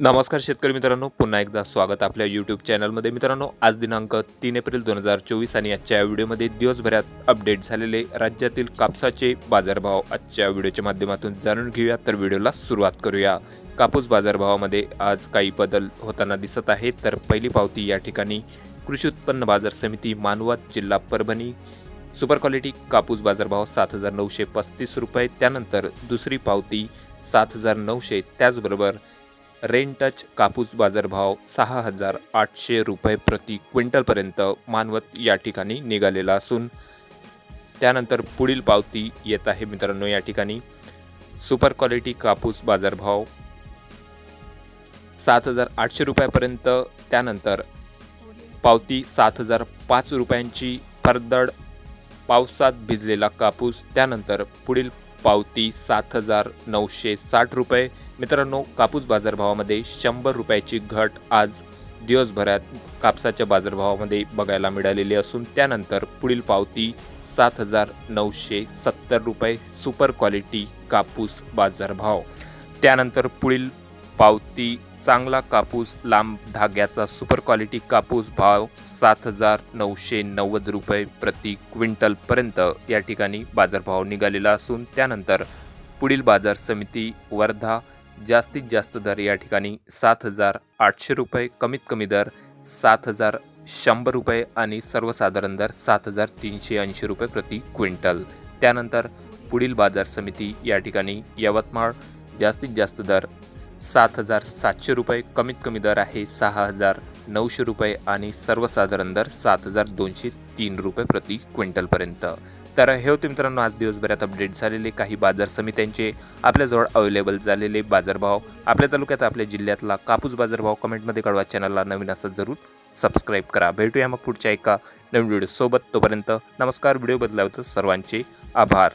नमस्कार शेतकरी मित्रांनो पुन्हा एकदा स्वागत आपल्या यूट्यूब चॅनलमध्ये मित्रांनो आज दिनांक तीन एप्रिल दोन हजार चोवीस आणि आजच्या व्हिडिओमध्ये दिवसभरात अपडेट झालेले राज्यातील कापसाचे बाजारभाव आजच्या व्हिडिओच्या माध्यमातून जाणून घेऊया. तर व्हिडिओला सुरुवात करूया. कापूस बाजारभावामध्ये आज काही बदल होताना दिसत आहे तर पहिली पावती या ठिकाणी कृषी उत्पन्न बाजार समिती मानवत जिल्हा परभणी. सुपर क्वालिटी कापूस बाजारभाव सात हजार नऊशे पस्तीस रुपये. त्यानंतर दुसरी पावती सात हजार नऊशे. त्याचबरोबर रेन टच कापूस बाजारभाव सहा हजार आठशे रुपये प्रति क्विंटलपर्यंत मानवत या ठिकाणी निघालेला असून त्यानंतर पुढील पावती येत आहे मित्रांनो या ठिकाणी. सुपर क्वालिटी कापूस बाजारभाव सात हजार आठशे रुपयापर्यंत त्यानंतर पावती सात हजार पाच रुपयांची फरदड पावसात भिजलेला कापूस त्यानंतर पुढील पावती सात हजार नऊशे साठ रुपये. मित्रांनो कापूस बाजारभावामध्ये शंभर रुपयाची घट आज दिवसभरात कापसाच्या बाजारभावामध्ये बघायला मिळालेली असून त्यानंतर पुढील पावती सात हजार नऊशे सत्तर रुपये सुपर क्वालिटी कापूस बाजारभाव. त्यानंतर पुढील पावती चांगला कापूस लांब धाग्याचा सुपर क्वालिटी कापूस भाव सात हजार नऊशे नव्वद रुपये प्रति क्विंटलपर्यंत या ठिकाणी बाजारभाव निघालेला असून त्यानंतर पुढील बाजार समिती वर्धा जास्तीत जास्त दर या ठिकाणी सात हजार आठशे रुपये कमीत कमी दर सात हजार शंभर रुपये आणि सर्वसाधारण दर सात हजार तीनशे ऐंशी रुपये प्रति क्विंटल. त्यानंतर पुढील बाजार समिती या ठिकाणी यवतमाळ जास्तीत जास्त दर सात हजार सातशे रुपये कमीत कमी दर आहे सहा हजार नऊशे रुपये आणि सर्वसाधारण दर सात हजार दोनशे तीन रुपये प्रति क्विंटलपर्यंत. तर हे होते मित्रांनो आज दिवसभरात अपडेट झालेले काही बाजार समित्यांचे. आपल्याजवळ अवेलेबल झालेले बाजारभाव. आपल्या तालुक्यात आपल्या जिल्ह्यातला कापूस बाजारभाव कमेंटमध्ये कळवा. चॅनलला नवीन असं जरूर सबस्क्राईब करा. भेटूया मग पुढच्या एका नवीन व्हिडिओसोबत तोपर्यंत नमस्कार. व्हिडिओ बदलावतं सर्वांचे आभार.